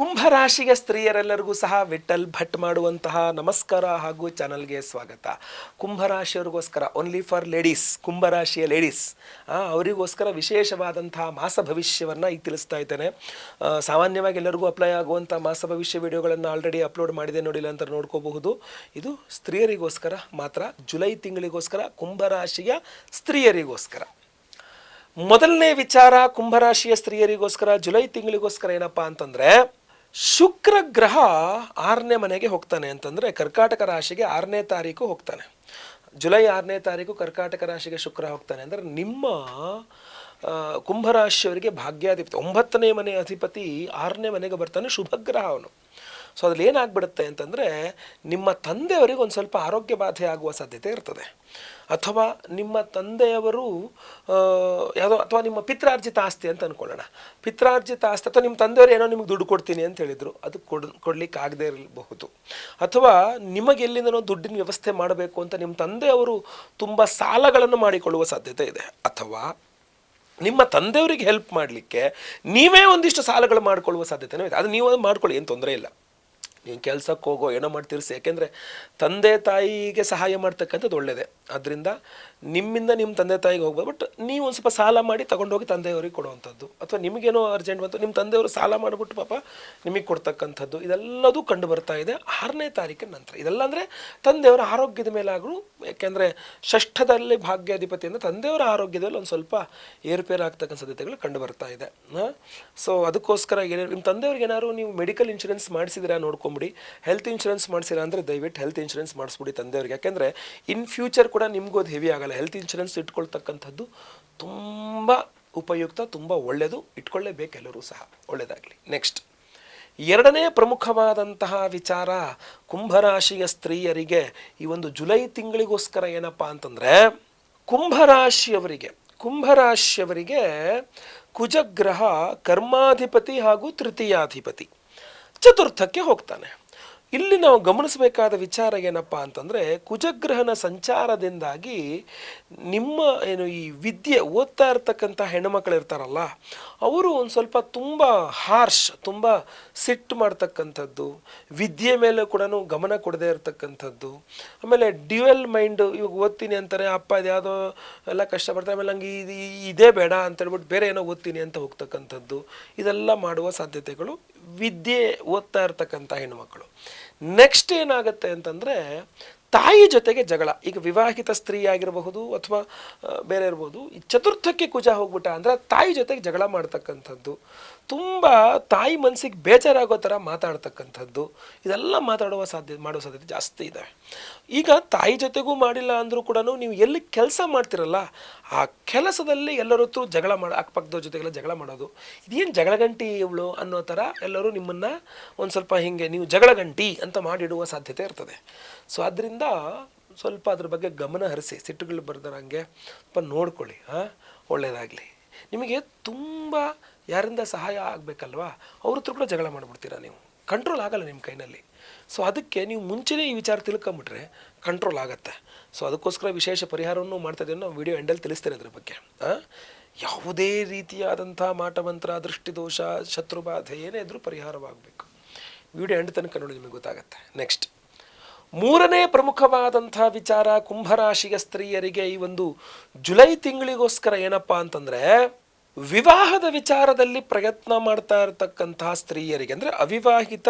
ಕುಂಭರಾಶಿಯ ಸ್ತ್ರೀಯರೆಲ್ಲರಿಗೂ ಸಹ ವಿಠಲ್ ಭಟ್ ಮಾಡುವಂತಹ ನಮಸ್ಕಾರ ಹಾಗೂ ಚಾನಲ್ಗೆ ಸ್ವಾಗತ. ಕುಂಭರಾಶಿಯವರಿಗೋಸ್ಕರ ಓನ್ಲಿ ಫಾರ್ ಲೇಡೀಸ್ ಕುಂಭರಾಶಿಯ ಲೇಡೀಸ್ ಅವರಿಗೋಸ್ಕರ ವಿಶೇಷವಾದಂತಹ ಮಾಸ ಭವಿಷ್ಯವನ್ನು ಈಗ ತಿಳಿಸ್ತಾ ಇದ್ದೇನೆ. ಸಾಮಾನ್ಯವಾಗಿ ಎಲ್ಲರಿಗೂ ಅಪ್ಲೈ ಆಗುವಂಥ ಮಾಸ ಭವಿಷ್ಯ ವಿಡಿಯೋಗಳನ್ನು ಆಲ್ರೆಡಿ ಅಪ್ಲೋಡ್ ಮಾಡಿದೆ ನೋಡಿಲ್ಲ ಅಂತ ನೋಡ್ಕೋಬಹುದು. ಇದು ಸ್ತ್ರೀಯರಿಗೋಸ್ಕರ ಮಾತ್ರ, ಜುಲೈ ತಿಂಗಳಿಗೋಸ್ಕರ, ಕುಂಭರಾಶಿಯ ಸ್ತ್ರೀಯರಿಗೋಸ್ಕರ. ಮೊದಲನೇ ವಿಚಾರ ಕುಂಭರಾಶಿಯ ಸ್ತ್ರೀಯರಿಗೋಸ್ಕರ, ಜುಲೈ ತಿಂಗಳಿಗೋಸ್ಕರ ಏನಪ್ಪಾ ಅಂತಂದ್ರೆ ಶುಕ್ರ ಗ್ರಹ ಆರನೇ ಮನೆಗೆ ಹೋಗ್ತಾನೆ ಅಂತಂದ್ರೆ ಕರ್ಕಾಟಕ ರಾಶಿಗೆ ಆರನೇ ತಾರೀಕು ಹೋಗ್ತಾನೆ. ಜುಲೈ ಆರನೇ ತಾರೀಕು ಕರ್ಕಾಟಕ ರಾಶಿಗೆ ಶುಕ್ರ ಹೋಗ್ತಾನೆ ಅಂದ್ರೆ ನಿಮ್ಮ ಕುಂಭರಾಶಿಯವರಿಗೆ ಭಾಗ್ಯಾಧಿಪತಿ, ಒಂಬತ್ತನೇ ಮನೆ ಅಧಿಪತಿ ಆರನೇ ಮನೆಗೆ ಬರ್ತಾನೆ ಶುಭ ಗ್ರಹ ಅವನು. ಸೊ ಅದ್ರಲ್ಲಿ ಏನಾಗ್ಬಿಡುತ್ತೆ ಅಂತಂದರೆ ನಿಮ್ಮ ತಂದೆಯವರಿಗೆ ಒಂದು ಸ್ವಲ್ಪ ಆರೋಗ್ಯ ಬಾಧೆ ಆಗುವ ಸಾಧ್ಯತೆ ಇರ್ತದೆ. ಅಥವಾ ನಿಮ್ಮ ತಂದೆಯವರು ಯಾವುದೋ ಅಥವಾ ನಿಮ್ಮ ಪಿತ್ರಾರ್ಜಿತ ಆಸ್ತಿ ಅಂತ ಅನ್ಕೊಳ್ಳೋಣ. ಪಿತ್ರಾರ್ಜಿತ ಆಸ್ತಿ ಅಥವಾ ನಿಮ್ಮ ತಂದೆಯವರು ಏನೋ ನಿಮ್ಗೆ ದುಡ್ಡು ಕೊಡ್ತೀನಿ ಅಂತ ಹೇಳಿದರು, ಅದು ಕೊಡ್, ಕೊಡ್ಲಿಕ್ಕೆ ಆಗದೇ ಇರಬಹುದು. ಅಥವಾ ನಿಮಗೆ ಎಲ್ಲಿಂದನೋ ದುಡ್ಡಿನ ವ್ಯವಸ್ಥೆ ಮಾಡಬೇಕು ಅಂತ ನಿಮ್ಮ ತಂದೆಯವರು ತುಂಬ ಸಾಲಗಳನ್ನು ಮಾಡಿಕೊಳ್ಳುವ ಸಾಧ್ಯತೆ ಇದೆ. ಅಥವಾ ನಿಮ್ಮ ತಂದೆಯವರಿಗೆ ಹೆಲ್ಪ್ ಮಾಡಲಿಕ್ಕೆ ನೀವೇ ಒಂದಿಷ್ಟು ಸಾಲಗಳು ಮಾಡಿಕೊಳ್ಳುವ ಸಾಧ್ಯತೆನೂ ಇದೆ. ಅದು ನೀವು ಮಾಡ್ಕೊಳ್ಳಿ, ಏನು ತೊಂದರೆ ಇಲ್ಲ. ನೀವು ಕೆಲಸಕ್ಕೆ ಹೋಗೋ ಏನೋ ಮಾಡ್ತಿರ್ಸಿ. ಯಾಕೆಂದರೆ ತಂದೆ ತಾಯಿಗೆ ಸಹಾಯ ಮಾಡ್ತಕ್ಕಂಥದ್ದು ಒಳ್ಳೆಯದೇ ಅದರಿಂದ ನಿಮ್ಮಿಂದ ನಿಮ್ಮ ತಂದೆ ತಾಯಿಗೆ ಹೋಗ್ಬೋದು. ಬಟ್ ನೀವು ಒಂದು ಸ್ವಲ್ಪ ಸಾಲ ಮಾಡಿ ತಗೊಂಡೋಗಿ ತಂದೆಯವರಿಗೆ ಕೊಡುವಂಥದ್ದು. ಅಥವಾ ನಿಮಗೇನೋ ಅರ್ಜೆಂಟ್ ಬಂತು ನಿಮ್ಮ ತಂದೆಯವರು ಸಾಲ ಮಾಡಿಬಿಟ್ಟು ಪಾಪ ನಿಮಗೆ ಕೊಡ್ತಕ್ಕಂಥದ್ದು. ಇದೆಲ್ಲದೂ ಕಂಡು ಬರ್ತಾ ಇದೆ ಆರನೇ ತಾರೀಕಿನ ನಂತರ. ಇದೆಲ್ಲ ಅಂದರೆ ತಂದೆಯವರ ಆರೋಗ್ಯದ ಮೇಲಾಗಲೂ, ಯಾಕೆಂದರೆ ಷಷ್ಠದಲ್ಲಿ ಭಾಗ್ಯಾಧಿಪತಿ ಅಂದರೆ ತಂದೆಯವರ ಆರೋಗ್ಯದಲ್ಲಿ ಒಂದು ಸ್ವಲ್ಪ ಏರುಪೇರು ಆಗ್ತಕ್ಕಂಥ ಸಾಧ್ಯತೆಗಳು ಕಂಡು ಬರ್ತಾ ಇದೆ. ಸೊ ಅದಕ್ಕೋಸ್ಕರ ಏನೇ ನಿಮ್ಮ ತಂದೆಯವ್ರಿಗೆ ಏನಾದ್ರು ನೀವು ಮೆಡಿಕಲ್ ಇನ್ಶೂರೆನ್ಸ್ ಮಾಡಿಸಿದಿರಾ ನೋಡ್ಕೊಂಬಿಡಿ. ಹೆಲ್ತ್ ಇನ್ಶೂರೆನ್ಸ್ ಮಾಡಿಸಿರಾ ಅಂದರೆ ದಯವಿಟ್ಟು ಹೆಲ್ತ್ ಇನ್ಶೂರೆನ್ಸ್ ಮಾಡಿಸ್ಬಿಡಿ ತಂದೆಯವ್ರಿಗೆ. ಯಾಕೆಂದರೆ ಇನ್ ಫ್ಯೂಚರ್ ಕೂಡ ನಿಮಗೂ ಅದು ಹೆವಿ ಆಗಲ್ಲ. ಹೆಲ್ತ್ ಇನ್ಶೂರೆನ್ಸ್ ಇಟ್ಕೊಳ್ತಕ್ಕಂಥದ್ದು ತುಂಬ ಉಪಯುಕ್ತ, ತುಂಬ ಒಳ್ಳೆಯದು ಇಟ್ಕೊಳ್ಳೇಬೇಕು ಎಲ್ಲರೂ ಸಹ. ಒಳ್ಳೆಯದಾಗಲಿ ನೆಕ್ಸ್ಟ್ ಎರಡನೇ ಪ್ರಮುಖವಾದಂತಹ ವಿಚಾರ ಕುಂಭರಾಶಿಯ ಸ್ತ್ರೀಯರಿಗೆ ಈ ಒಂದು ಜುಲೈ ತಿಂಗಳಿಗೋಸ್ಕರ ಏನಪ್ಪ ಅಂತಂದರೆ, ಕುಂಭರಾಶಿಯವರಿಗೆ ಕುಂಭರಾಶಿಯವರಿಗೆ ಕುಜಗ್ರಹ, ಕರ್ಮಾಧಿಪತಿ ಹಾಗೂ ತೃತೀಯಾಧಿಪತಿ ಚತುರ್ಥಕ್ಕೆ ಹೋಗ್ತಾನೆ. ಇಲ್ಲಿ ನಾವು ಗಮನಿಸಬೇಕಾದ ವಿಚಾರ ಏನಪ್ಪ ಅಂತಂದರೆ ಕುಜಗ್ರಹನ ಸಂಚಾರದಿಂದಾಗಿ ನಿಮ್ಮ ಏನು ಈ ವಿದ್ಯೆ ಓದ್ತಾ ಇರ್ತಕ್ಕಂಥ ಹೆಣ್ಣುಮಕ್ಕಳು ಇರ್ತಾರಲ್ಲ ಅವರು ಒಂದು ಸ್ವಲ್ಪ ತುಂಬ ಹಾರ್ಷ್ ತುಂಬ ಸಿಟ್ಟು ಮಾಡ್ತಕ್ಕಂಥದ್ದು, ವಿದ್ಯೆ ಮೇಲೆ ಕೂಡ ಗಮನ ಕೊಡದೇ ಇರತಕ್ಕಂಥದ್ದು, ಆಮೇಲೆ ಡ್ಯುಯಲ್ ಮೈಂಡು ಇವಾಗ ಓದ್ತೀನಿ ಅಂತಾರೆ, ಅಪ್ಪ ಇದ್ಯಾವುದೋ ಎಲ್ಲ ಕಷ್ಟಪಡ್ತಾರೆ, ಆಮೇಲೆ ನಂಗೆ ಇದು ಇದೇ ಬೇಡ ಅಂತ ಹೇಳ್ಬಿಟ್ಟು ಬೇರೆ ಏನೋ ಓದ್ತೀನಿ ಅಂತ ಹೋಗ್ತಕ್ಕಂಥದ್ದು, ಇದೆಲ್ಲ ಮಾಡುವ ಸಾಧ್ಯತೆಗಳು ವಿದ್ಯೆ ಓದ್ತಾ ಇರ್ತಕ್ಕಂಥ ಹೆಣ್ಣುಮಕ್ಕಳು. ನೆಕ್ಸ್ಟ್ ಏನಾಗುತ್ತೆ ಅಂತಂದರೆ, ತಾಯಿ ಜೊತೆಗೆ ಜಗಳ. ಈಗ ವಿವಾಹಿತ ಸ್ತ್ರೀ ಆಗಿರಬಹುದು ಅಥವಾ ಬೇರೆ ಇರ್ಬೋದು, ಈ ಚತುರ್ಥಕ್ಕೆ ಕುಜ ಹೋಗ್ಬಿಟ್ಟ ಅಂದರೆ ತಾಯಿ ಜೊತೆಗೆ ಜಗಳ ಮಾಡ್ತಕ್ಕಂಥದ್ದು. ತುಂಬ ತಾಯಿ ಮನಸ್ಸಿಗೆ ಬೇಜಾರಾಗೋ ಥರ ಮಾತಾಡ್ತಕ್ಕಂಥದ್ದು, ಇದೆಲ್ಲ ಮಾತಾಡುವ ಸಾಧ್ಯ, ಮಾಡುವ ಸಾಧ್ಯತೆ ಜಾಸ್ತಿ ಇದೆ. ಈಗ ತಾಯಿ ಜೊತೆಗೂ ಮಾಡಿಲ್ಲ ಅಂದರೂ ಕೂಡ ನೀವು ಎಲ್ಲಿ ಕೆಲಸ ಮಾಡ್ತಿರಲ್ಲ, ಆ ಕೆಲಸದಲ್ಲಿ ಎಲ್ಲರ ಜಗಳ ಮಾಡ, ಅಕ್ಕಪಕ್ಕದವ್ರ ಜೊತೆಗೆಲ್ಲ ಜಗಳ ಮಾಡೋದು, ಇದೇನು ಜಗಳಗಂಟಿ ಇವಳು ಅನ್ನೋ ಥರ ಎಲ್ಲರೂ ನಿಮ್ಮನ್ನು ಒಂದು ಸ್ವಲ್ಪ ಹಿಂಗೆ ನೀವು ಜಗಳ ಗಂಟಿ ಅಂತ ಮಾಡಿಡುವ ಸಾಧ್ಯತೆ ಇರ್ತದೆ. ಸೊ ಅದರಿಂದ ಸ್ವಲ್ಪ ಅದ್ರ ಬಗ್ಗೆ ಗಮನ ಹರಿಸಿ, ಸಿಟ್ಟುಗಳು ಬರ್ದಂಗೆ ಸ್ವಲ್ಪ ನೋಡ್ಕೊಳ್ಳಿ, ಹಾಂ ಒಳ್ಳೆಯದಾಗಲಿ ನಿಮಗೆ ತುಂಬ ಯಾರಿಂದ ಸಹಾಯ ಆಗಬೇಕಲ್ವಾ? ಅವ್ರ ಹತ್ರ ಕೂಡ ಜಗಳ ಮಾಡಿಬಿಡ್ತೀರಾ ನೀವು? ಕಂಟ್ರೋಲ್ ಆಗಲ್ಲ ನಿಮ್ಮ ಕೈನಲ್ಲಿ. ಸೊ ಅದಕ್ಕೆ ನೀವು ಮುಂಚೆನೇ ಈ ವಿಚಾರ ತಿಳ್ಕೊಂಬಿಟ್ರೆ ಕಂಟ್ರೋಲ್ ಆಗುತ್ತೆ. ಸೊ ಅದಕ್ಕೋಸ್ಕರ ವಿಶೇಷ ಪರಿಹಾರವನ್ನು ಮಾಡ್ತಾ ಇದ್ದೇನೆ ನಾವು ವಿಡಿಯೋ ಎಂಡಲ್ಲಿ ತಿಳಿಸ್ತೇನೆ ಅದ್ರ ಬಗ್ಗೆ? ಯಾವುದೇ ರೀತಿಯಾದಂಥ ಮಾಟಮಂತ್ರ, ದೃಷ್ಟಿದೋಷ, ಶತ್ರುಬಾಧೆ ಏನೇ ಇದ್ರೂ ಪರಿಹಾರವಾಗಬೇಕು. ವಿಡಿಯೋ ಎಂಡ್ ತನಕ ನೋಡಿ ನಿಮಗೆ ಗೊತ್ತಾಗುತ್ತೆ. ನೆಕ್ಸ್ಟ್ ಮೂರನೇ ಪ್ರಮುಖವಾದಂಥ ವಿಚಾರ ಕುಂಭರಾಶಿಯ ಸ್ತ್ರೀಯರಿಗೆ ಈ ಒಂದು ಜುಲೈ ತಿಂಗಳಿಗೋಸ್ಕರ ಏನಪ್ಪಾ ಅಂತಂದರೆ, ವಿವಾಹದ ವಿಚಾರದಲ್ಲಿ ಪ್ರಯತ್ನ ಮಾಡ್ತಾ ಇರತಕ್ಕಂತಹ ಸ್ತ್ರೀಯರಿಗೆ, ಅಂದರೆ ಅವಿವಾಹಿತ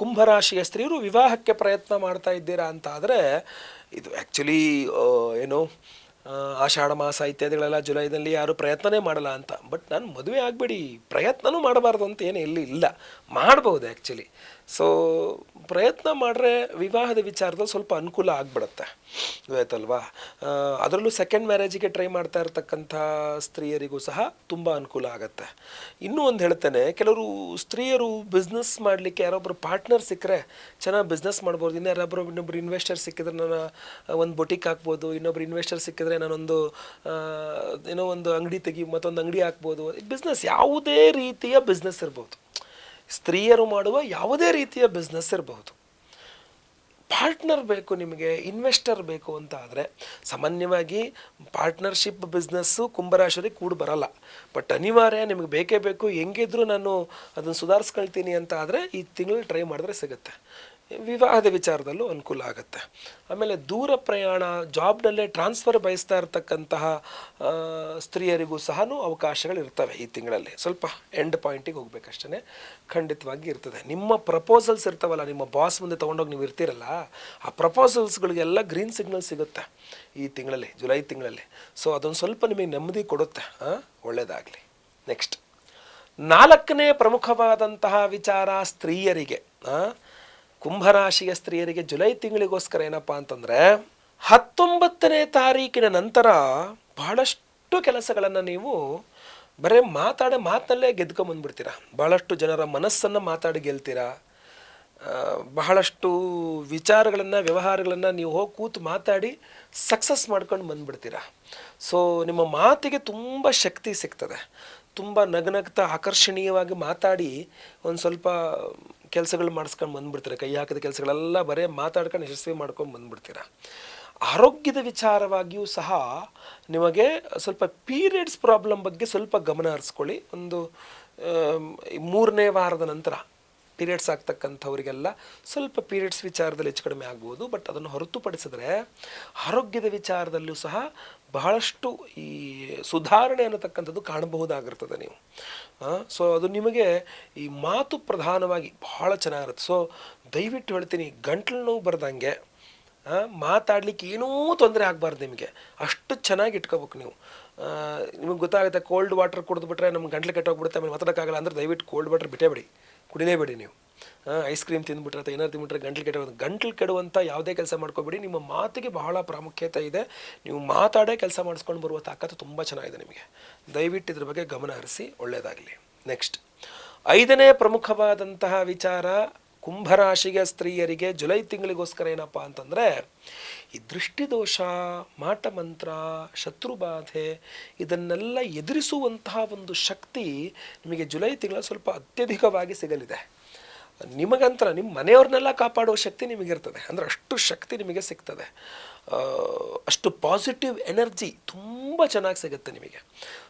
ಕುಂಭರಾಶಿಯ ಸ್ತ್ರೀಯರು ವಿವಾಹಕ್ಕೆ ಪ್ರಯತ್ನ ಮಾಡ್ತಾ ಇದ್ದೀರಾ ಅಂತ ಆದರೆ ಇದು ಆ್ಯಕ್ಚುಲಿ ಏನು ಆಷಾಢ ಮಾಸ ಇತ್ಯಾದಿಗಳೆಲ್ಲ ಜುಲೈದಲ್ಲಿ ಯಾರು ಪ್ರಯತ್ನನೇ ಮಾಡಲ್ಲ ಅಂತ. ಬಟ್ ನಾನು ಮದುವೆ ಆಗಬೇಡಿ, ಪ್ರಯತ್ನನೂ ಮಾಡಬಾರ್ದು ಅಂತ ಏನು ಇಲ್ಲಿ ಇಲ್ಲ. ಮಾಡ್ಬೋದು ಆ್ಯಕ್ಚುಲಿ ಸೊ ಪ್ರಯತ್ನ ಮಾಡಿದ್ರೆ ವಿವಾಹದ ವಿಚಾರದಲ್ಲಿ ಸ್ವಲ್ಪ ಅನುಕೂಲ ಆಗ್ಬಿಡುತ್ತೆ. ಗೊತ್ತಾಯ್ತಲ್ವಾ? ಅದರಲ್ಲೂ ಸೆಕೆಂಡ್ ಮ್ಯಾರೇಜಿಗೆ ಟ್ರೈ ಮಾಡ್ತಾ ಇರ್ತಕ್ಕಂಥ ಸ್ತ್ರೀಯರಿಗೂ ಸಹ ತುಂಬ ಅನುಕೂಲ ಆಗುತ್ತೆ. ಇನ್ನೂ ಒಂದು ಹೇಳ್ತೇನೆ, ಕೆಲವರು ಸ್ತ್ರೀಯರು ಬಿಸ್ನೆಸ್ ಮಾಡಲಿಕ್ಕೆ ಯಾರೊಬ್ಬರು ಪಾರ್ಟ್ನರ್ ಸಿಕ್ಕರೆ ಚೆನ್ನಾಗಿ ಬಿಸ್ನೆಸ್ ಮಾಡ್ಬೋದು. ಇನ್ನು ಯಾರೊಬ್ಬರು ಇನ್ನೊಬ್ರು ಇನ್ವೆಸ್ಟರ್ ಸಿಕ್ಕಿದ್ರೆ ನಾನು ಒಂದು ಬೊಟಿಕ್ ಹಾಕ್ಬೋದು. ಇನ್ನೊಬ್ರು ಇನ್ವೆಸ್ಟರ್ ಸಿಕ್ಕಿದ್ರೆ ನಾನೊಂದು ಏನೋ ಒಂದು ಅಂಗಡಿ ತೆಗಿ, ಮತ್ತೊಂದು ಅಂಗಡಿ ಹಾಕ್ಬೋದು. ಬಿಸ್ನೆಸ್ ಯಾವುದೇ ರೀತಿಯ ಬಿಸ್ನೆಸ್ ಇರ್ಬೋದು. ಸ್ತ್ರೀಯರು ಮಾಡುವ ಯಾವುದೇ ರೀತಿಯ ಬಿಸ್ನೆಸ್ ಇರಬಹುದು. ಪಾರ್ಟ್ನರ್ ಬೇಕು ನಿಮಗೆ ಇನ್ವೆಸ್ಟರ್ ಬೇಕು ಅಂತ ಆದರೆ ಸಾಮಾನ್ಯವಾಗಿ ಪಾರ್ಟ್ನರ್ಶಿಪ್ ಬಿಸ್ನೆಸ್ಸು ಕುಂಭರಾಶಿಯಲ್ಲಿ ಕೂಡ ಬರಲ್ಲ. ಬಟ್ ಅನಿವಾರ್ಯ ನಿಮಗೆ ಬೇಕೇ ಬೇಕು, ಹೆಂಗಿದ್ರು ನಾನು ಅದನ್ನು ಸುಧಾರಿಸ್ಕೊಳ್ತೀನಿ ಅಂತ ಆದರೆ ಈ ತಿಂಗಳು ಟ್ರೈ ಮಾಡಿದ್ರೆ ಸಿಗುತ್ತೆ. ವಿವಾಹದ ವಿಚಾರದಲ್ಲೂ ಅನುಕೂಲ ಆಗುತ್ತೆ. ಆಮೇಲೆ ದೂರ ಪ್ರಯಾಣ, ಜಾಬ್ನಲ್ಲೇ ಟ್ರಾನ್ಸ್ಫರ್ ಬಯಸ್ತಾ ಇರತಕ್ಕಂತಹ ಸ್ತ್ರೀಯರಿಗೂ ಸಹ ಅವಕಾಶಗಳು ಇರ್ತವೆ ಈ ತಿಂಗಳಲ್ಲಿ. ಸ್ವಲ್ಪ ಎಂಡ್ ಪಾಯಿಂಟಿಗೆ ಹೋಗ್ಬೇಕಷ್ಟೇ ಖಂಡಿತವಾಗಿ ಇರ್ತದೆ. ನಿಮ್ಮ ಪ್ರಪೋಸಲ್ಸ್ ಇರ್ತಾವಲ್ಲ, ನಿಮ್ಮ ಬಾಸ್ ಮುಂದೆ ತೊಗೊಂಡೋಗಿ ನೀವು ಇರ್ತೀರಲ್ಲ, ಆ ಪ್ರಪೋಸಲ್ಸ್ಗಳಿಗೆಲ್ಲ ಗ್ರೀನ್ ಸಿಗ್ನಲ್ ಸಿಗುತ್ತೆ ಈ ತಿಂಗಳಲ್ಲಿ, ಜುಲೈ ತಿಂಗಳಲ್ಲಿ. ಸೊ ಅದೊಂದು ಸ್ವಲ್ಪ ನಿಮಗೆ ನೆಮ್ಮದಿ ಕೊಡುತ್ತೆ. ಒಳ್ಳೆಯದಾಗಲಿ ನೆಕ್ಸ್ಟ್ ನಾಲ್ಕನೇ ಪ್ರಮುಖವಾದಂತಹ ವಿಚಾರ ಸ್ತ್ರೀಯರಿಗೆ. ಕುಂಭರಾಶಿಯ ಸ್ತ್ರೀಯರಿಗೆ ಜುಲೈ ತಿಂಗಳಿಗೋಸ್ಕರ ಏನಪ್ಪಾ ಅಂತಂದ್ರೆ, ಹತ್ತೊಂಬತ್ತನೇ ತಾರೀಕಿನ ನಂತರ ಬಹಳಷ್ಟು ಕೆಲಸಗಳನ್ನು ನೀವು ಬರೀ ಮಾತಾಡ ಮಾತಲ್ಲೇ ಗೆದ್ಕೊಂಬಂದ್ಬಿಡ್ತೀರ ಬಹಳಷ್ಟು ಜನರ ಮನಸ್ಸನ್ನು ಮಾತಾಡಿ ಗೆಲ್ತೀರಾ? ಬಹಳಷ್ಟು ವಿಚಾರಗಳನ್ನು, ವ್ಯವಹಾರಗಳನ್ನು ನೀವು ಹೋಗಿ ಕೂತು ಮಾತಾಡಿ ಸಕ್ಸಸ್ ಮಾಡ್ಕೊಂಡು ಬಂದ್ಬಿಡ್ತೀರಾ? ಸೊ, ನಿಮ್ಮ ಮಾತಿಗೆ ತುಂಬ ಶಕ್ತಿ ಸಿಗ್ತದೆ. ತುಂಬ ನಗ್ನಗ್ತ ಆಕರ್ಷಣೀಯವಾಗಿ ಮಾತಾಡಿ ಒಂದು ಸ್ವಲ್ಪ ಕೆಲಸಗಳು ಮಾಡಿಸ್ಕೊಂಡು ಬಂದ್ಬಿಡ್ತೀರ, ಕೈ ಹಾಕಿದ ಕೆಲಸಗಳೆಲ್ಲ ಬರೀ ಮಾತಾಡ್ಕೊಂಡು ಯಶಸ್ವಿ ಮಾಡ್ಕೊಂಡು ಬಂದ್ಬಿಡ್ತೀರಾ. ಆರೋಗ್ಯದ ವಿಚಾರವಾಗಿಯೂ ಸಹ ನಿಮಗೆ ಸ್ವಲ್ಪ ಪೀರಿಯಡ್ಸ್ ಪ್ರಾಬ್ಲಮ್ ಬಗ್ಗೆ ಸ್ವಲ್ಪ ಗಮನ ಹರಿಸ್ಕೊಳ್ಳಿ. ಒಂದು ಮೂರನೇ ವಾರದ ನಂತರ. ಪೀರಿಯಡ್ಸ್ ಆಗ್ತಕ್ಕಂಥವರಿಗೆಲ್ಲ ಸ್ವಲ್ಪ ಪೀರಿಯಡ್ಸ್ ವಿಚಾರದಲ್ಲಿ ಹೆಚ್ಚು ಕಡಿಮೆ ಆಗ್ಬೋದು. ಬಟ್ ಅದನ್ನು ಹೊರತುಪಡಿಸಿದ್ರೆ ಆರೋಗ್ಯದ ವಿಚಾರದಲ್ಲೂ ಸಹ ಬಹಳಷ್ಟು ಈ ಸುಧಾರಣೆ ಅನ್ನತಕ್ಕಂಥದ್ದು ಕಾಣಬಹುದಾಗಿರ್ತದೆ ನೀವು. ಸೊ ಅದು ನಿಮಗೆ ಈ ಮಾತು ಪ್ರಧಾನವಾಗಿ ಬಹಳ ಚೆನ್ನಾಗಿರುತ್ತೆ. ಸೊ ದಯವಿಟ್ಟು ಹೇಳ್ತೀನಿ, ಗಂಟ್ಲು ನೋವು ಬರ್ದಂಗೆ ಮಾತಾಡಲಿಕ್ಕೆ ಏನೂ ತೊಂದರೆ ಆಗಬಾರ್ದು ನಿಮಗೆ. ಅಷ್ಟು ಚೆನ್ನಾಗಿ ಇಟ್ಕೋಬೇಕು ನೀವು. ನಿಮಗೆ ಗೊತ್ತಾಗುತ್ತೆ ಕೋಲ್ಡ್ ವಾಟರ್ ಕುಡಿದ್ಬಿಟ್ರೆ ನಮ್ಗೆ ಗಂಟ್ಲು ಕೆಟ್ಟೋಗ್ಬಿಡುತ್ತೆ, ಆಮೇಲೆ ಮಾತಾಡೋಕ್ಕಾಗಲ್ಲ ಅಂದ್ರೆ ದಯವಿಟ್ಟು ಕೋಲ್ಡ್ ವಾಟರ್ ಬಿಟ್ಟೇ ಬಿಡಿ. ಕುಡಿಲೇಬೇಡಿ ನೀವು. ಐಸ್ ಕ್ರೀಮ್ ತಿಂದ್ಬಿಟ್ರೆ ಅಥವಾ ಏನಾದ್ರು ತಿಂದ್ಬಿಟ್ರೆ ಗಂಟ್ಲು ಕೆಟ್ಟೋದು ಗಂಟ್ಲು ಕೆಡುವಂಥ ಯಾವುದೇ ಕೆಲಸ ಮಾಡ್ಕೋಬೇಡಿ. ನಿಮ್ಮ ಮಾತಿಗೆ ಬಹಳ ಪ್ರಾಮುಖ್ಯತೆ ಇದೆ. ನೀವು ಮಾತಾಡೇ ಕೆಲಸ ಮಾಡಿಸ್ಕೊಂಡು ಬರುವ ತಾಕತ್ತು ತುಂಬ ಚೆನ್ನಾಗಿದೆ ನಿಮಗೆ. ದಯವಿಟ್ಟು ಇದ್ರ ಬಗ್ಗೆ ಗಮನ ಹರಿಸಿ ಒಳ್ಳೆಯದಾಗಲಿ ನೆಕ್ಸ್ಟ್ ಐದನೇ ಪ್ರಮುಖವಾದಂತಹ ವಿಚಾರ, ಕುಂಭರಾಶಿಗೆ ಸ್ತ್ರೀಯರಿಗೆ ಜುಲೈ ತಿಂಗಳಿಗೋಸ್ಕರ ಏನಪ್ಪ ಅಂತಂದರೆ ಈ ದೃಷ್ಟಿದೋಷ, ಮಾಟಮಂತ್ರ, ಶತ್ರುಬಾಧೆ ಇದನ್ನೆಲ್ಲ ಎದುರಿಸುವಂತಹ ಒಂದು ಶಕ್ತಿ ನಿಮಗೆ ಜುಲೈ ತಿಂಗಳ ಸ್ವಲ್ಪ ಅತ್ಯಧಿಕವಾಗಿ ಸಿಗಲಿದೆ. ನಿಮಗಂತರ ನಿಮ್ಮ ಮನೆಯವ್ರನ್ನೆಲ್ಲ ಕಾಪಾಡುವ ಶಕ್ತಿ ನಿಮಗಿರ್ತದೆ. ಅಂದರೆ ಅಷ್ಟು ಶಕ್ತಿ ನಿಮಗೆ ಸಿಗ್ತದೆ. ಅಷ್ಟು ಪಾಸಿಟಿವ್ ಎನರ್ಜಿ ತುಂಬ ಚೆನ್ನಾಗಿ ಸಿಗುತ್ತೆ ನಿಮಗೆ.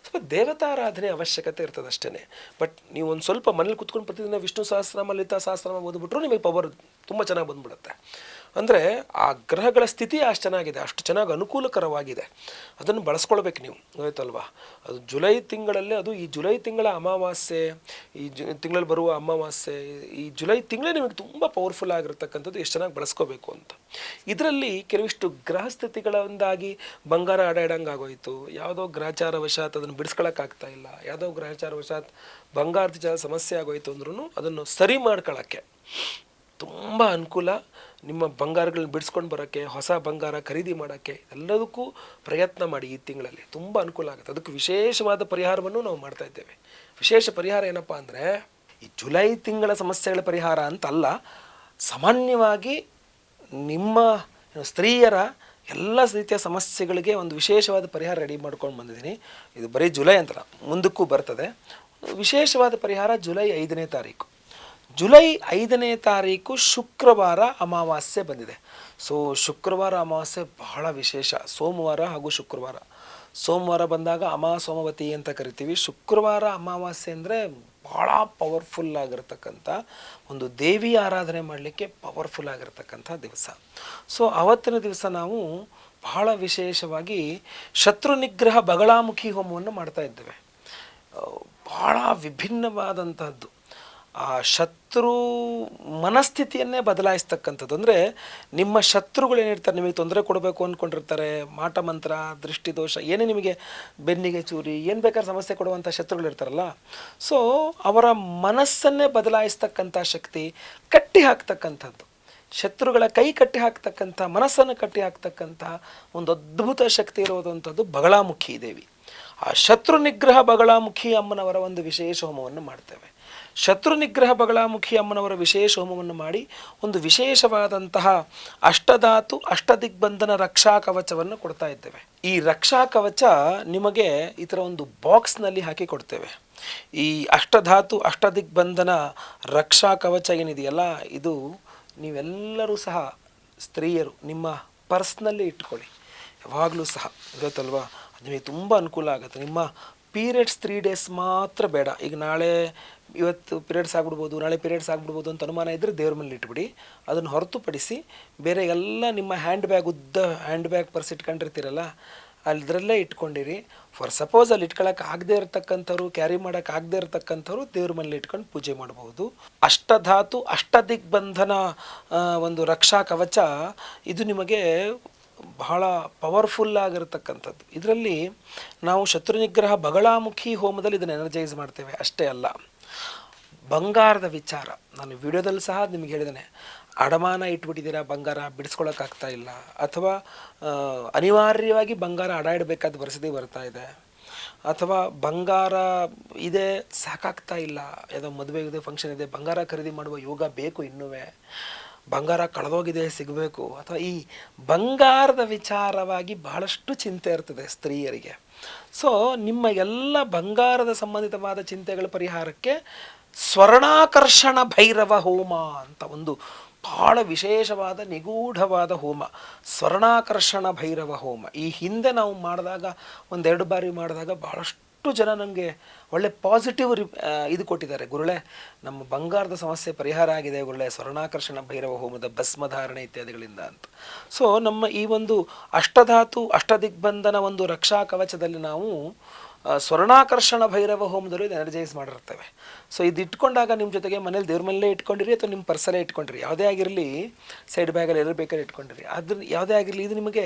ಸ್ವಲ್ಪ ದೇವತಾರಾಧನೆ ಅವಶ್ಯಕತೆ ಇರ್ತದೆ ಅಷ್ಟೇ ಬಟ್ ನೀವು ಒಂದು ಸ್ವಲ್ಪ ಮನೇಲಿ ಕುತ್ಕೊಂಡು ಪ್ರತಿದಿನ ವಿಷ್ಣು ಸಹಸ್ರನಾಮ, ಲಲಿತಾ ಸಹಸ್ರನಾಮ ಓದ್ಬಿಟ್ರು ನಿಮಗೆ ಪವರ್ ತುಂಬ ಚೆನ್ನಾಗಿ ಬಂದ್ಬಿಡುತ್ತೆ. ಅಂದರೆ ಆ ಗ್ರಹಗಳ ಸ್ಥಿತಿ ಅಷ್ಟು ಚೆನ್ನಾಗಿದೆ, ಅಷ್ಟು ಚೆನ್ನಾಗಿ ಅನುಕೂಲಕರವಾಗಿದೆ. ಅದನ್ನು ಬಳಸ್ಕೊಳ್ಬೇಕು ನೀವು, ಆಯ್ತಲ್ವಾ? ಅದು ಜುಲೈ ತಿಂಗಳಲ್ಲೇ, ಅದು ಈ ಜುಲೈ ತಿಂಗಳ ಅಮಾವಾಸ್ಯೆ, ಈ ಜು ತಿಂಗಳಲ್ಲಿ ಬರುವ ಅಮಾವಾಸ್ಯೆ, ಈ ಜುಲೈ ತಿಂಗಳೇ ನಿಮಗೆ ತುಂಬ ಪವರ್ಫುಲ್ ಆಗಿರ್ತಕ್ಕಂಥದ್ದು, ಎಷ್ಟು ಚೆನ್ನಾಗಿ ಬಳಸ್ಕೋಬೇಕು ಅಂತ. ಇದರಲ್ಲಿ ಕೆಲವಿಷ್ಟು ಗ್ರಹ ಸ್ಥಿತಿಗಳಿಂದಾಗಿ ಬಂಗಾರ ಆಗೋಯ್ತು. ಯಾವುದೋ ಗ್ರಹಚಾರ ವಶಾತ್ ಅದನ್ನು ಬಿಡಿಸ್ಕೊಳಕ್ಕಾಗ್ತಾ ಇಲ್ಲ. ಯಾವುದೋ ಗ್ರಹಚಾರ ವಶಾತ್ ಬಂಗಾರದ ಸಮಸ್ಯೆ ಆಗೋಯಿತು ಅಂದ್ರೂ ಅದನ್ನು ಸರಿ ಮಾಡ್ಕೊಳ್ಳೋಕ್ಕೆ ತುಂಬ ಅನುಕೂಲ ನಿಮ್ಮ ಬಂಗಾರಗಳನ್ನ ಬಿಡಿಸ್ಕೊಂಡು ಬರೋಕ್ಕೆ ಹೊಸ ಬಂಗಾರ ಖರೀದಿ ಮಾಡೋಕ್ಕೆ ಎಲ್ಲದಕ್ಕೂ ಪ್ರಯತ್ನ ಮಾಡಿ ಈ ತಿಂಗಳಲ್ಲಿ. ತುಂಬ ಅನುಕೂಲ ಆಗುತ್ತೆ. ಅದಕ್ಕೆ ವಿಶೇಷವಾದ ಪರಿಹಾರವನ್ನು ನಾವು ಮಾಡ್ತಾ ಇದ್ದೇವೆ. ವಿಶೇಷ ಪರಿಹಾರ ಏನಪ್ಪ ಅಂದರೆ, ಈ ಜುಲೈ ತಿಂಗಳ ಸಮಸ್ಯೆಗಳ ಪರಿಹಾರ ಅಂತಲ್ಲ, ಸಾಮಾನ್ಯವಾಗಿ ನಿಮ್ಮ ಸ್ತ್ರೀಯರ ಎಲ್ಲ ರೀತಿಯ ಸಮಸ್ಯೆಗಳಿಗೆ ಒಂದು ವಿಶೇಷವಾದ ಪರಿಹಾರ ರೆಡಿ ಮಾಡ್ಕೊಂಡು ಬಂದಿದ್ದೀನಿ. ಇದು ಬರೀ ಜುಲೈ ಅಂತಲ್ಲ ಮುಂದಕ್ಕೂ ಬರ್ತದೆ. ವಿಶೇಷವಾದ ಪರಿಹಾರ ಜುಲೈ ಐದನೇ ತಾರೀಕು. ಜುಲೈ ಐದನೇ ತಾರೀಕು ಶುಕ್ರವಾರ ಅಮಾವಾಸ್ಯೆ ಬಂದಿದೆ. ಸೊ ಶುಕ್ರವಾರ ಅಮಾವಾಸ್ಯೆ ಬಹಳ ವಿಶೇಷ. ಸೋಮವಾರ ಹಾಗೂ ಶುಕ್ರವಾರ. ಸೋಮವಾರ ಬಂದಾಗ ಅಮಾ ಸೋಮವತಿ ಅಂತ ಕರಿತೀವಿ. ಶುಕ್ರವಾರ ಅಮಾವಾಸ್ಯೆ ಅಂದರೆ ಭಾಳ ಪವರ್ಫುಲ್ ಆಗಿರ್ತಕ್ಕಂಥ ಒಂದು ದೇವಿ ಆರಾಧನೆ ಮಾಡಲಿಕ್ಕೆ ಪವರ್ಫುಲ್ ಆಗಿರ್ತಕ್ಕಂಥ ದಿವಸ. ಸೊ ಅವತ್ತಿನ ದಿವಸ ನಾವು ಬಹಳ ವಿಶೇಷವಾಗಿ ಶತ್ರು ನಿಗ್ರಹ ಬಗಳಾಮುಖಿ ಹೋಮವನ್ನು ಮಾಡ್ತಾ ಇದ್ದೇವೆ. ಬಹಳ ವಿಭಿನ್ನವಾದಂತಹದ್ದು. ಆ ಶತ್ರು ಮನಸ್ಥಿತಿಯನ್ನೇ ಬದಲಾಯಿಸ್ತಕ್ಕಂಥದ್ದು. ಅಂದರೆ ನಿಮ್ಮ ಶತ್ರುಗಳು ಏನಿರ್ತಾರೆ, ನಿಮಗೆ ತೊಂದರೆ ಕೊಡಬೇಕು ಅಂದ್ಕೊಂಡಿರ್ತಾರೆ ಮಾಟ ಮಂತ್ರ ದೃಷ್ಟಿದೋಷ ಏನೇ ನಿಮಗೆ ಬೆನ್ನಿಗೆ ಚೂರಿ, ಏನು ಬೇಕಾದ್ರೆ ಸಮಸ್ಯೆ ಕೊಡುವಂಥ ಶತ್ರುಗಳು ಇರ್ತಾರಲ್ಲ. ಸೊ ಅವರ ಮನಸ್ಸನ್ನೇ ಬದಲಾಯಿಸ್ತಕ್ಕಂಥ ಶಕ್ತಿ ಕಟ್ಟಿ ಹಾಕ್ತಕ್ಕಂಥದ್ದು. ಶತ್ರುಗಳ ಕೈ ಕಟ್ಟಿ ಹಾಕ್ತಕ್ಕಂಥ, ಮನಸ್ಸನ್ನು ಕಟ್ಟಿ ಹಾಕ್ತಕ್ಕಂಥ ಒಂದು ಅದ್ಭುತ ಶಕ್ತಿ ಇರುವುದಂಥದ್ದು ಬಗಳಾಮುಖಿ ದೇವಿ. ಆ ಶತ್ರು ನಿಗ್ರಹ ಬಗಳಾಮುಖಿ ಅಮ್ಮನವರ ಒಂದು ವಿಶೇಷ ಹೋಮವನ್ನು ಮಾಡ್ತೇವೆ. ಶತ್ರು ನಿಗ್ರಹ ಬಗಳಾಮುಖಿ ಅಮ್ಮನವರ ವಿಶೇಷ ಹೋಮವನ್ನು ಮಾಡಿ ಒಂದು ವಿಶೇಷವಾದಂತಹ ಅಷ್ಟಧಾತು, ಅಷ್ಟದಿಗ್ಬಂಧನ ರಕ್ಷಾ ಕವಚವನ್ನು ಕೊಡ್ತಾ ಇದ್ದೇವೆ. ಈ ರಕ್ಷಾ ಕವಚ ನಿಮಗೆ ಈ ಥರ ಒಂದು ಬಾಕ್ಸ್ನಲ್ಲಿ ಹಾಕಿ ಕೊಡ್ತೇವೆ. ಈ ಅಷ್ಟಧಾತು, ಅಷ್ಟದಿಗ್ಬಂಧನ ರಕ್ಷಾ ಕವಚ ಏನಿದೆಯಲ್ಲ, ಇದು ನೀವೆಲ್ಲರೂ ಸಹ ಸ್ತ್ರೀಯರು, ನಿಮ್ಮ ಪರ್ಸ್ನಲ್ಲಿ ಇಟ್ಕೊಳ್ಳಿ. ಯಾವಾಗಲೂ ಸಹ, ಗೊತ್ತಲ್ವಾ? ನಿಮಗೆ ತುಂಬ ಅನುಕೂಲ ಆಗುತ್ತೆ. ನಿಮ್ಮ ಪೀರಿಯಡ್ಸ್ ತ್ರೀ ಡೇಸ್ ಮಾತ್ರ ಬೇಡ. ಈಗ ನಾಳೆ ಇವತ್ತು ಪೀರಿಯಡ್ಸ್ ಆಗ್ಬಿಡ್ಬೋದು, ನಾಳೆ ಪೀರಿಯಡ್ಸ್ ಆಗ್ಬಿಡ್ಬೋದು ಅಂತ ಅನುಮಾನ ಇದ್ದರೆ ದೇವ್ರ ಮೇಲೆ ಇಟ್ಬಿಡಿ. ಅದನ್ನು ಹೊರತುಪಡಿಸಿ ಬೇರೆ ಎಲ್ಲ ನಿಮ್ಮ ಹ್ಯಾಂಡ್ ಬ್ಯಾಗ್ ಉದ್ದ ಹ್ಯಾಂಡ್ ಬ್ಯಾಗ್ ಪರ್ಸ್ ಇಟ್ಕೊಂಡಿರ್ತೀರಲ್ಲ, ಅದರಲ್ಲೇ ಇಟ್ಕೊಂಡಿರಿ. ಫಾರ್ ಸಪೋಸ್ ಅಲ್ಲಿ ಇಟ್ಕೊಳಕ್ಕೆ ಆಗದೆ ಇರತಕ್ಕಂಥವ್ರು ಕ್ಯಾರಿ ಮಾಡೋಕೆ ಆಗದೆ ಇರತಕ್ಕಂಥವ್ರು ದೇವ್ರ ಮನೇಲಿ ಇಟ್ಕೊಂಡು ಪೂಜೆ ಮಾಡಬಹುದು ಅಷ್ಟಧಾತು, ಅಷ್ಟದಿಗ್ಬಂಧನ ದಿಗ್ಬಂಧನ ಒಂದು ರಕ್ಷಾ ಕವಚ ಇದು ನಿಮಗೆ ಬಹಳ ಪವರ್ಫುಲ್ ಆಗಿರತಕ್ಕಂಥದ್ದು. ಇದರಲ್ಲಿ ನಾವು ಶತ್ರು ನಿಗ್ರಹ ಬಗಳಾಮುಖಿ ಹೋಮದಲ್ಲಿ ಇದನ್ನು ಎನರ್ಜೈಸ್ ಮಾಡ್ತೇವೆ. ಅಷ್ಟೇ ಅಲ್ಲ. ಬಂಗಾರದ ವಿಚಾರ. ನಾನು ವಿಡಿಯೋದಲ್ಲಿ ಸಹ ನಿಮಗೆ ಹೇಳಿದ್ದೇನೆ. ಅಡಮಾನ ಇಟ್ಬಿಟ್ಟಿದ್ದೀರಾ, ಬಂಗಾರ ಬಿಡಿಸ್ಕೊಳಕ್ಕಾಗ್ತಾ ಇಲ್ಲ. ಅಥವಾ ಅನಿವಾರ್ಯವಾಗಿ ಬಂಗಾರ ಅಡ ಇಡಬೇಕಾದ ಪರಿಸ್ಥಿತಿ ಬರ್ತಾ ಇದೆ. ಅಥವಾ ಬಂಗಾರ ಇದೆ, ಸಾಕಾಗ್ತಾ ಇಲ್ಲ. ಯಾವುದೋ ಮದುವೆ ಇದೆ ಫಂಕ್ಷನ್ ಇದೆ, ಬಂಗಾರ ಖರೀದಿ ಮಾಡುವ ಯೋಗ ಬೇಕು ಇನ್ನೂ ಬಂಗಾರ ಕಳೆದೋಗಿದೆ, ಸಿಗಬೇಕು. ಅಥವಾ ಈ ಬಂಗಾರದ ವಿಚಾರವಾಗಿ ಬಹಳಷ್ಟು ಚಿಂತೆ ಇರ್ತದೆ ಸ್ತ್ರೀಯರಿಗೆ. ಸೊ ನಿಮ್ಮ ಎಲ್ಲ ಬಂಗಾರದ ಸಂಬಂಧಿತವಾದ ಚಿಂತೆಗಳ ಪರಿಹಾರಕ್ಕೆ ಸ್ವರ್ಣಾಕರ್ಷಣ ಭೈರವ ಹೋಮ ಅಂತ ಒಂದು ಬಹಳ ವಿಶೇಷವಾದ ನಿಗೂಢವಾದ ಹೋಮ. ಸ್ವರ್ಣಾಕರ್ಷಣ ಭೈರವ ಹೋಮ. ಈ ಹಿಂದೆ ನಾವು ಮಾಡಿದಾಗ, ಒಂದೆರಡು ಬಾರಿ ಮಾಡಿದಾಗ ಬಹಳಷ್ಟು ಜನ ನನಗೆ ಒಳ್ಳೆ ಪಾಸಿಟಿವ್ ರಿ ಇದು ಕೊಟ್ಟಿದ್ದಾರೆ. ಗುರುಳೆ, ನಮ್ಮ ಬಂಗಾರದ ಸಮಸ್ಯೆ ಪರಿಹಾರ ಆಗಿದೆ ಗುರುಳೆ, ಸ್ವರ್ಣಾಕರ್ಷಣ ಭೈರವ ಹೋಮದ ಭಸ್ಮಧಾರಣೆ ಇತ್ಯಾದಿಗಳಿಂದ ಅಂತ. ಸೊ ನಮ್ಮ ಈ ಒಂದು ಅಷ್ಟಧಾತು, ಅಷ್ಟದಿಗ್ಬಂಧನ ಒಂದು ರಕ್ಷಾ ಕವಚದಲ್ಲಿ ನಾವು ಸ್ವರ್ಣಾಕರ್ಷಣ ಭೈರವ ಹೋಮದಲ್ಲೂ ಇದು ಎನರ್ಜೈಸ್ ಮಾಡಿರ್ತವೆ ಸೊ ಇದು ಇಟ್ಕೊಂಡಾಗ ನಿಮ್ಮ ಜೊತೆಗೆ ಮನೇಲಿ ದೇವ್ರ ಮನೇಲೇ ಇಟ್ಕೊಂಡಿರಿ ಅಥವಾ ನಿಮ್ಮ ಪರ್ಸಲ್ಲೇ ಇಟ್ಕೊಂಡಿರಿ? ಯಾವುದೇ ಆಗಿರಲಿ ಸೈಡ್ ಬ್ಯಾಗಲ್ಲಿ ಎಲ್ಲರೂ ಬೇಕಾದ್ರೆ ಇಟ್ಕೊಂಡಿರಿ. ಅದ್ರ ಯಾವುದೇ ಆಗಿರಲಿ, ಇದು ನಿಮಗೆ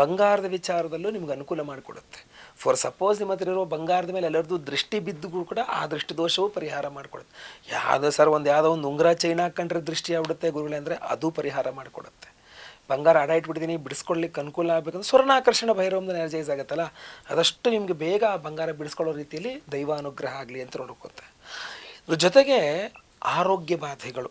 ಬಂಗಾರದ ವಿಚಾರದಲ್ಲೂ ನಿಮ್ಗೆ ಅನುಕೂಲ ಮಾಡಿಕೊಡುತ್ತೆ. ಫಾರ್ ಸಪೋಸ್ ನಿಮ್ಮ ಹತ್ರ ಇರೋ ಬಂಗಾರದ ಮೇಲೆ ಎಲ್ಲರದ್ದು ದೃಷ್ಟಿ ಬಿದ್ದು ಕೂಡ ಆ ದೃಷ್ಟಿ ದೋಷವೂ ಪರಿಹಾರ ಮಾಡಿಕೊಡುತ್ತೆ. ಯಾವುದೋ ಸರ್ ಒಂದು ಯಾವುದೋ ಒಂದು ಉಂಗುರ ಚೈನ್ ಹಾಕ್ಕೊಂಡ್ರೆ ದೃಷ್ಟಿ ಆಗ್ಬಿಡುತ್ತೆ ಗುರುಗಳೇ ಅಂದರೆ, ಅದು ಪರಿಹಾರ ಮಾಡಿಕೊಡುತ್ತೆ. ಬಂಗಾರ ಅಡ ಇಟ್ಬಿಟ್ಟಿದ್ದೀನಿ ಬಿಡಿಸ್ಕೊಳ್ಳಿಕ್ಕೆ ಅನುಕೂಲ ಆಗಬೇಕಂದ್ರೆ ಸ್ವರ್ಣಾಕರ್ಷಣ ಭೈರವಂದ ಎನರ್ಜೈಸ್ ಆಗುತ್ತಲ್ಲ? ಅದಷ್ಟು ನಿಮಗೆ ಬೇಗ ಬಂಗಾರ ಬಿಡಿಸ್ಕೊಳ್ಳೋ ರೀತಿಯಲ್ಲಿ ದೈವ ಅನುಗ್ರಹ ಆಗಲಿ ಅಂತ ನೋಡ್ಕೊತ ಇದ್ರ ಜೊತೆಗೆ ಆರೋಗ್ಯ ಬಾಧೆಗಳು.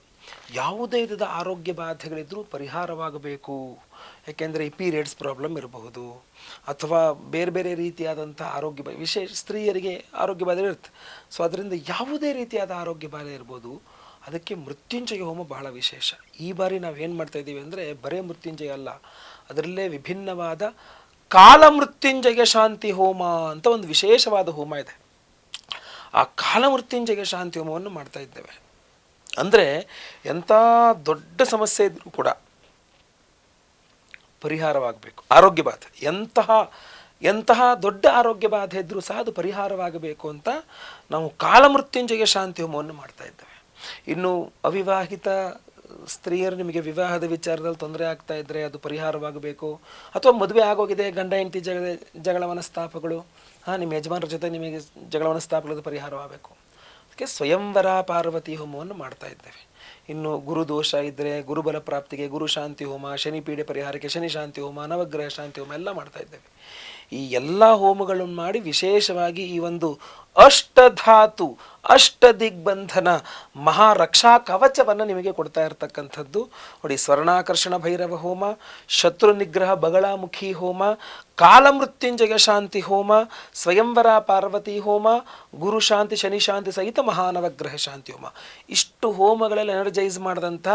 ಯಾವುದೇ ವಿಧದ ಆರೋಗ್ಯ ಬಾಧೆಗಳಿದ್ರೂ ಪರಿಹಾರವಾಗಬೇಕು. ಯಾಕೆಂದರೆ ಈ ಪೀರಿಯಡ್ಸ್ ಪ್ರಾಬ್ಲಮ್ ಇರಬಹುದು. ಅಥವಾ ಬೇರೆ ಬೇರೆ ರೀತಿಯಾದಂಥ ಆರೋಗ್ಯ ವಿಶೇಷ ಸ್ತ್ರೀಯರಿಗೆ ಆರೋಗ್ಯ ಬಾಧೆ ಇರುತ್ತೆ. ಸೊ, ಅದರಿಂದ ಯಾವುದೇ ರೀತಿಯಾದ ಆರೋಗ್ಯ ಬಾಧೆ ಇರ್ಬೋದು. ಅದಕ್ಕೆ ಮೃತ್ಯುಂಜಯ ಹೋಮ ಬಹಳ ವಿಶೇಷ. ಈ ಬಾರಿ ನಾವು ಏನು ಮಾಡ್ತಾ ಇದ್ದೀವಿ ಅಂದರೆ ಬರೇ ಮೃತ್ಯುಂಜಯ ಅಲ್ಲ, ಅದರಲ್ಲೇ ವಿಭಿನ್ನವಾದ ಕಾಲ ಮೃತ್ಯುಂಜಯ ಶಾಂತಿ ಹೋಮ ಅಂತ ಒಂದು ವಿಶೇಷವಾದ ಹೋಮ ಇದೆ. ಆ ಕಾಲ ಮೃತ್ಯುಂಜಯ ಶಾಂತಿ ಹೋಮವನ್ನು ಮಾಡ್ತಾ ಇದ್ದೇವೆ. ಅಂದರೆ ಎಂಥ ದೊಡ್ಡ ಸಮಸ್ಯೆ ಇದ್ರೂ ಕೂಡ ಪರಿಹಾರವಾಗಬೇಕು, ಆರೋಗ್ಯ ಬಾಧೆ. ಎಂತಹ ಎಂತಹ ದೊಡ್ಡ ಆರೋಗ್ಯ ಬಾಧೆ ಇದ್ದರೂ ಸಹ ಅದು ಪರಿಹಾರವಾಗಬೇಕು ಅಂತ ನಾವು ಕಾಲಮೃತ್ಯುಂಜಯ ಶಾಂತಿ ಹೋಮವನ್ನು ಮಾಡ್ತಾ ಇದ್ದೇವೆ. ಇನ್ನು ಅವಿವಾಹಿತ ಸ್ತ್ರೀಯರು ನಿಮಗೆ ವಿವಾಹದ ವಿಚಾರದಲ್ಲಿ ತೊಂದರೆ ಆಗ್ತಾ ಇದ್ದರೆ ಅದು ಪರಿಹಾರವಾಗಬೇಕು. ಅಥವಾ ಮದುವೆ ಆಗೋಗಿದೆ, ಗಂಡ, ಹೆಂಡತಿ ಜಗಳ ಜಗಳ ಮನಸ್ತಾಪಗಳು ಹಾಂ, ನಿಮ್ಮ ಯಜಮಾನರ ಜೊತೆ ನಿಮಗೆ ಜಗಳ ಮನಸ್ತಾಪಗಳದ್ದು ಪರಿಹಾರವಾಗಬೇಕು. ಅದಕ್ಕೆ ಸ್ವಯಂವರ ಪಾರ್ವತಿ ಹೋಮವನ್ನು ಮಾಡ್ತಾ ಇದ್ದೇವೆ. ಇನ್ನು ಗುರು ದೋಷ ಇದ್ದರೆ ಗುರುಬಲ ಪ್ರಾಪ್ತಿಗೆ, ಗುರು ಶಾಂತಿ ಹೋಮ, ಶನಿ ಪೀಡೆ ಪರಿಹಾರಕ್ಕೆ, ಶನಿ ಶಾಂತಿ ಹೋಮ, ನವಗ್ರಹ ಶಾಂತಿ ಹೋಮ ಎಲ್ಲ ಮಾಡ್ತಾ ಇದ್ದೇವೆ. ಈ ಎಲ್ಲ ಹೋಮಗಳನ್ನು ಮಾಡಿ ವಿಶೇಷವಾಗಿ ಈ ಒಂದು ಅಷ್ಟಧಾತು ಅಷ್ಟ ದಿಗ್ಬಂಧನ ಮಹಾರಕ್ಷಾ ಕವಚವನ್ನು ನಿಮಗೆ ಕೊಡ್ತಾ ಇರತಕ್ಕಂಥದ್ದು. ನೋಡಿ, ಸ್ವರ್ಣಾಕರ್ಷಣ ಭೈರವ ಹೋಮ, ಶತ್ರು ನಿಗ್ರಹ ಬಗಳಾಮುಖಿ ಹೋಮ ಕಾಲಮೃತ್ಯುಂಜಯ ಶಾಂತಿ ಹೋಮ, ಸ್ವಯಂವರ ಪಾರ್ವತಿ ಹೋಮ, ಗುರು ಶಾಂತಿ, ಶನಿ ಶಾಂತಿ ಸಹಿತ ಮಹಾನವಗ್ರಹ ಶಾಂತಿ ಹೋಮ. ಇಷ್ಟು ಹೋಮಗಳಲ್ಲಿ ಎನರ್ಜೈಸ್ ಮಾಡಿದಂಥ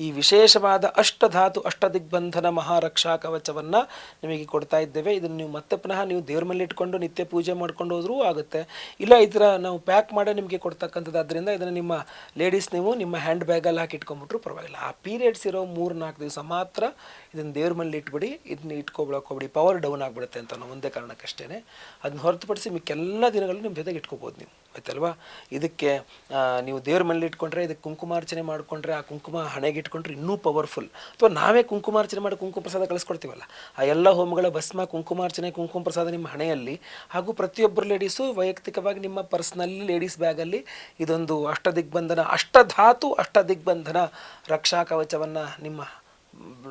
ಈ ವಿಶೇಷವಾದ ಅಷ್ಟಧಾತು, ಅಷ್ಟದಿಗ್ಬಂಧನ ಮಹಾರಕ್ಷಾ ಕವಚವನ್ನು ನಿಮಗೆ ಕೊಡ್ತಾ ಇದ್ದೇವೆ. ಇದನ್ನು ನೀವು ಮತ್ತೆ ಪುನಃ ನೀವು ದೇವ್ರ ಮೇಲೆ ಇಟ್ಕೊಂಡು ನಿತ್ಯ ಪೂಜೆ ಮಾಡ್ಕೊಂಡು ಹೋದರೂ ಆಗುತ್ತೆ. ಇಲ್ಲ ಈ ನಾವು ಪ್ಯಾಕ್ ಮಾಡೇ ನಿಮಗೆ ಕೊಡ್ತಕ್ಕಂಥದ್ದು. ಅದರಿಂದ ಇದನ್ನು ನಿಮ್ಮ ಲೇಡೀಸ್ ನೀವು ನಿಮ್ಮ ಹ್ಯಾಂಡ್ ಬ್ಯಾಗಲ್ಲಿ ಹಾಕಿ ಇಟ್ಕೊಂಡ್ಬಿಟ್ರು ಪರವಾಗಿಲ್ಲ. ಆ ಪೀರಿಯಡ್ಸ್ ಇರೋ ಮೂರು ನಾಲ್ಕು ದಿವಸ ಮಾತ್ರ ಇದನ್ನು ದೇವ್ರ ಮೇಲೆ ಇಟ್ಬಿಡಿ, ಇದನ್ನ ಇಟ್ಕೊಬಿಡೋಕೋಬಿಡಿ ಪವರ್ ಡೌನ್ ಆಗಿಬಿಡುತ್ತೆ ಅಂತ ಅನ್ನೋ ಒಂದೇ ಕಾರಣಕ್ಕಷ್ಟೇ ಅದನ್ನ ಹೊರತುಪಡಿಸಿ ಮಿಕ್ಕೆಲ್ಲ ದಿನಗಳು ನಿಮ್ಮ ಜೊತೆಗೆ ಇಟ್ಕೋಬೋದು ನೀವು. ಆಯ್ತಲ್ವಾ? ಇದಕ್ಕೆ ನೀವು ದೇವ್ರ ಮೇಲೆ ಇಟ್ಕೊಂಡ್ರೆ, ಇದಕ್ಕೆ ಕುಂಕುಮಾರ್ಚನೆ ಮಾಡಿಕೊಂಡ್ರೆ, ಆ ಕುಂಕುಮ ಹಣೆಗೆ ಇಟ್ಕೊಂಡ್ರೆ ಇನ್ನೂ ಪವರ್ಫುಲ್ ಅಥವಾ ನಾವೇ ಕುಂಕುಮಾರ್ಚನೆ ಮಾಡಿ ಕುಂಕುಮ ಪ್ರಸಾದ ಕಳಿಸ್ಕೊಡ್ತೀವಲ್ಲ? ಆ ಎಲ್ಲ ಹೋಮಗಳ ಭಸ್ಮ, ಕುಂಕುಮಾರ್ಚನೆ, ಕುಂಕುಮ ಪ್ರಸಾದ ನಿಮ್ಮ ಹಣೆಯಲ್ಲಿ. ಹಾಗೂ ಪ್ರತಿಯೊಬ್ಬರು ಲೇಡೀಸು ವೈಯಕ್ತಿಕವಾಗಿ ನಿಮ್ಮ ಪರ್ಸ್ನಲ್ಲಿ ಲೇಡೀಸ್ ಬ್ಯಾಗಲ್ಲಿ ಇದೊಂದು ಅಷ್ಟದಿಗ್ಬಂಧನ, ಅಷ್ಟಧಾತು ಅಷ್ಟದಿಗ್ಬಂಧನ ರಕ್ಷಾ ಕವಚವನ್ನು ನಿಮ್ಮ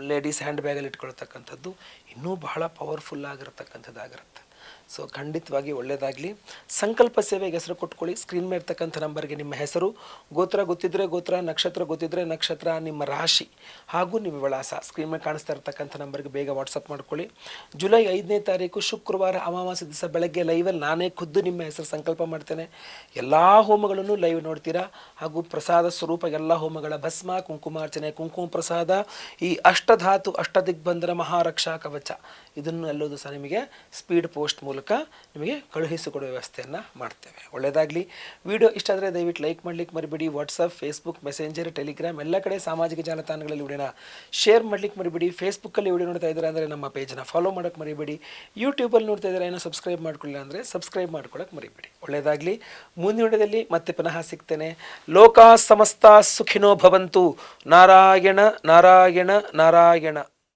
ಲೇಡೀಸ್ ಹ್ಯಾಂಡ್ ಬ್ಯಾಗಲ್ಲಿ ಇಟ್ಕೊಳ್ತಕ್ಕಂಥದ್ದು ಇನ್ನೂ ಬಹಳ ಪವರ್ಫುಲ್ ಆಗಿರತಕ್ಕಂಥದ್ದಾಗಿರುತ್ತೆ. ಸೊ ಖಂಡಿತವಾಗಿ ಒಳ್ಳೆಯದಾಗಲಿ ಸಂಕಲ್ಪ ಸೇವೆಗೆ ಹೆಸರು ಕೊಟ್ಕೊಳ್ಳಿ. ಸ್ಕ್ರೀನ್ ಮೇಲೆ ಇರ್ತಕ್ಕಂಥ ನಂಬರ್ಗೆ ನಿಮ್ಮ ಹೆಸರು, ಗೋತ್ರ ಗೊತ್ತಿದ್ರೆ ಗೋತ್ರ, ನಕ್ಷತ್ರ ಗೊತ್ತಿದ್ರೆ ನಕ್ಷತ್ರ, ನಿಮ್ಮ ರಾಶಿ ಹಾಗೂ ನಿಮ್ಮ ವಿಳಾಸ. ಸ್ಕ್ರೀನ್ ಮೇಲೆ ಕಾಣಿಸ್ತಾ ಇರ್ತಕ್ಕಂಥ ನಂಬರ್ಗೆ ಬೇಗ ವಾಟ್ಸಪ್ ಮಾಡ್ಕೊಳ್ಳಿ. ಜುಲೈ ಐದನೇ ತಾರೀಕು, ಶುಕ್ರವಾರ, ಅಮಾವಾಸ್ಯ ದಿವಸ ಬೆಳಗ್ಗೆ ಲೈವಲ್ಲಿ ನಾನೇ ಖುದ್ದು ನಿಮ್ಮ ಹೆಸರು ಸಂಕಲ್ಪ ಮಾಡ್ತೇನೆ. ಎಲ್ಲ ಹೋಮಗಳನ್ನು ಲೈವ್ ನೋಡ್ತೀರಾ? ಹಾಗೂ ಪ್ರಸಾದ ಸ್ವರೂಪ ಎಲ್ಲ ಹೋಮಗಳ ಭಸ್ಮ ಕುಂಕುಮಾರ್ಚನೆ ಕುಂಕುಮ ಪ್ರಸಾದ, ಈ ಅಷ್ಟಧಾತು, ಅಷ್ಟದಿಗ್ಬಂಧನ ಮಹಾರಕ್ಷಾ ಕವಚ. ಇದನ್ನು ಎಲ್ಲೋದು ಸಹ ನಿಮಗೆ ಸ್ಪೀಡ್ ಪೋಸ್ಟ್ ಮೂಲಕ ನಿಮಗೆ ಕಳುಹಿಸಿಕೊಡುವ ವ್ಯವಸ್ಥೆಯನ್ನು ಮಾಡ್ತೇವೆ. ಒಳ್ಳೆಯದಾಗಲಿ. ವಿಡಿಯೋ ಇಷ್ಟ ಆದರೆ ದಯವಿಟ್ಟು ಲೈಕ್ ಮಾಡ್ಲಿಕ್ಕೆ ಮರಿಬೇಡಿ. ವಾಟ್ಸಪ್ ಫೇಸ್ಬುಕ್ ಮೆಸೆಂಜರ್ ಟೆಲಿಗ್ರಾಮ್ ಎಲ್ಲ ಕಡೆ ಸಾಮಾಜಿಕ ಜಾಲತಾಣಗಳಲ್ಲಿ ವಿಡಿಯೋನ ಶೇರ್ ಮಾಡ್ಲಿಕ್ಕೆ ಮರಿಬೇಡಿ. ಫೇಸ್ಬುಕ್ಕಲ್ಲಿ ವಿಡಿಯೋ ನೋಡ್ತಾ ಇದ್ದಾರೆ ಅಂದರೆ ನಮ್ಮ ಪೇಜನ್ನ ಫಾಲೋ ಮಾಡೋಕ್ಕೆ ಮರಿಬೇಡಿ. ಯೂಟ್ಯೂಬಲ್ಲಿ ನೋಡ್ತಾ ಇದ್ದಾರೆ ಏನೋ ಸಬ್ಸ್ಕ್ರೈಬ್ ಮಾಡ್ಕೊಳ್ಳಿಲ್ಲ ಅಂದರೆ ಸಬ್ಸ್ಕ್ರೈಬ್ ಮಾಡ್ಕೊಳ್ಳೋಕೆ ಮರಿಬೇಡಿ. ಒಳ್ಳೆಯದಾಗಲಿ. ಮುಂದಿನ ವಿಡಿಯೋದಲ್ಲಿ ಮತ್ತೆ ಪುನಃ ಸಿಗ್ತೇನೆ. ಲೋಕ ಸಮಸ್ತ ಸುಖಿನೋ ಭವಂತು. ನಾರಾಯಣ ನಾರಾಯಣ ನಾರಾಯಣ.